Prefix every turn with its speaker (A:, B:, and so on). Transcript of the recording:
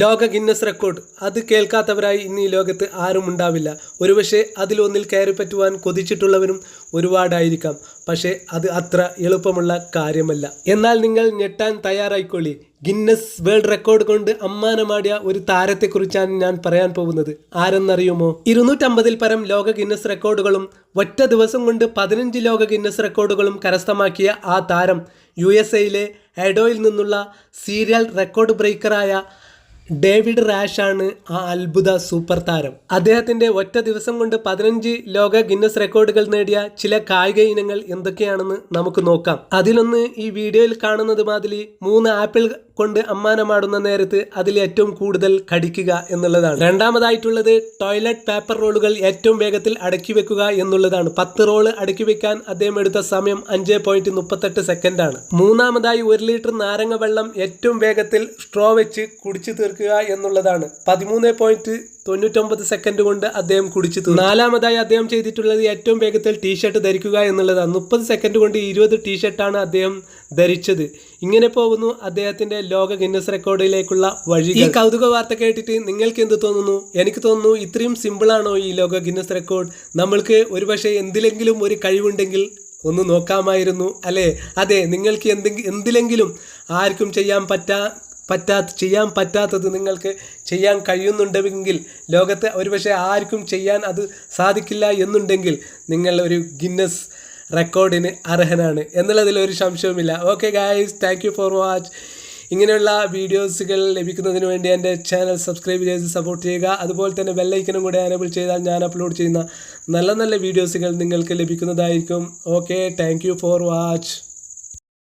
A: ലോക Guinness record. അത് കേൾക്കാത്തവരായി ഇന്ന് ഈ ലോകത്ത് ആരും ഉണ്ടാവില്ല. ഒരുപക്ഷെ അതിലൊന്നിൽ കയറി പറ്റുവാൻ കൊതിച്ചിട്ടുള്ളവരും ഒരുപാടായിരിക്കാം. പക്ഷേ അത് അത്ര എളുപ്പമുള്ള കാര്യമല്ല. എന്നാൽ നിങ്ങൾ ഞെട്ടാൻ തയ്യാറായിക്കൊള്ളി ഗിന്നസ് വേൾഡ് റെക്കോർഡ് കൊണ്ട് അമ്മാനമാടിയ ഒരു താരത്തെക്കുറിച്ചാണ് ഞാൻ പറയാൻ പോകുന്നത്. ആരെന്നറിയുമോ? ഇരുന്നൂറ്റമ്പതിൽ പരം ലോക ഗിന്നസ് റെക്കോർഡുകളും ഒറ്റ ദിവസം കൊണ്ട് പതിനഞ്ച് ലോക ഗിന്നസ് റെക്കോർഡുകളും കരസ്ഥമാക്കിയ ആ താരം യു എസ് എയിലെ എഡോയിൽ നിന്നുള്ള സീരിയൽ റെക്കോർഡ് ബ്രേക്കറായ ഡേവിഡ് റാഷാണ് ആ അത്ഭുത സൂപ്പർ താരം. അദ്ദേഹത്തിന്റെ ഒറ്റ ദിവസം കൊണ്ട് പതിനഞ്ച് ലോക ഗിന്നസ് റെക്കോർഡുകൾ നേടിയ ചില കായിക ഇനങ്ങൾ എന്തൊക്കെയാണെന്ന് നമുക്ക് നോക്കാം. അതിലൊന്ന് ഈ വീഡിയോയിൽ കാണുന്നത് മാതിരി മൂന്ന് ആപ്പിൾ കൊണ്ട് അമ്മാനമാടുന്ന നേരത്ത് അതിൽ ഏറ്റവും കൂടുതൽ കടിക്കുക എന്നുള്ളതാണ്. രണ്ടാമതായിട്ടുള്ളത് ടോയ്ലറ്റ് പേപ്പർ റോളുകൾ ഏറ്റവും വേഗത്തിൽ അടക്കി വെക്കുക എന്നുള്ളതാണ്. പത്ത് റോൾ അടക്കി വെക്കാൻ അദ്ദേഹം എടുത്ത സമയം അഞ്ച് പോയിന്റ് മുപ്പത്തെട്ട് സെക്കൻഡാണ് മൂന്നാമതായി ഒരു ലിറ്റർ നാരങ്ങ വെള്ളം ഏറ്റവും വേഗത്തിൽ സ്ട്രോ വെച്ച് കുടിച്ചു തീർക്കുക എന്നുള്ളതാണ്. പതിമൂന്ന് പോയിന്റ് തൊണ്ണൂറ്റൊമ്പത് സെക്കൻഡ് കൊണ്ട് അദ്ദേഹം കുടിച്ചു തീർന്നു നാലാമതായി അദ്ദേഹം ചെയ്തിട്ടുള്ളത് ഏറ്റവും വേഗത്തിൽ ടീഷർട്ട് ധരിക്കുക എന്നുള്ളതാണ്. മുപ്പത് സെക്കൻഡ് കൊണ്ട് ഇരുപത് ടീഷർട്ടാണ് അദ്ദേഹം ധരിച്ചത്. ഇങ്ങനെ പോകുന്നു അദ്ദേഹത്തിന്റെ ലോക ഗിന്നസ് റെക്കോർഡിലേക്കുള്ള വഴി ഈ കൗതുക വാർത്ത കേട്ടിട്ട് നിങ്ങൾക്ക് എന്ത് തോന്നുന്നു? എനിക്ക് തോന്നുന്നു ഇത്രയും സിമ്പിളാണോ ഈ ലോക ഗിന്നസ് റെക്കോർഡ് നമ്മൾക്ക് ഒരുപക്ഷെ എന്തിലെങ്കിലും ഒരു കഴിവുണ്ടെങ്കിൽ ഒന്ന് നോക്കാമായിരുന്നു അല്ലേ? അതെ നിങ്ങൾക്ക് എന്തെങ്കിലും എന്തിലെങ്കിലും ആർക്കും ചെയ്യാൻ പറ്റാ പറ്റാത്ത ചെയ്യാൻ പറ്റാത്തത് നിങ്ങൾക്ക് ചെയ്യാൻ കഴിയുന്നുണ്ടെങ്കിൽ ലോകത്ത് ഒരുപക്ഷെ ആർക്കും ചെയ്യാൻ അത് സാധിക്കില്ല എന്നുണ്ടെങ്കിൽ നിങ്ങൾ ഒരു ഗിന്നസ് റെക്കോർഡിന് അർഹനാണ് എന്നുള്ളതിൽ ഒരു സംശയവുമില്ല. Okay guys thank you for watch ഇങ്ങനെയുള്ള വീഡിയോസുകൾ ലഭിക്കുന്നതിന് വേണ്ടി എന്റെ ചാനൽ സബ്സ്ക്രൈബ് ചെയ്ത് സപ്പോർട്ട് ചെയ്യുക. അതുപോലെ തന്നെ ബെല്ലൈക്കനും കൂടെ എനേബിൾ ചെയ്താൽ ഞാൻ അപ്ലോഡ് ചെയ്യുന്ന നല്ല നല്ല വീഡിയോസുകൾ നിങ്ങൾക്ക് ലഭിക്കുന്നതായിരിക്കും. Okay thank for watch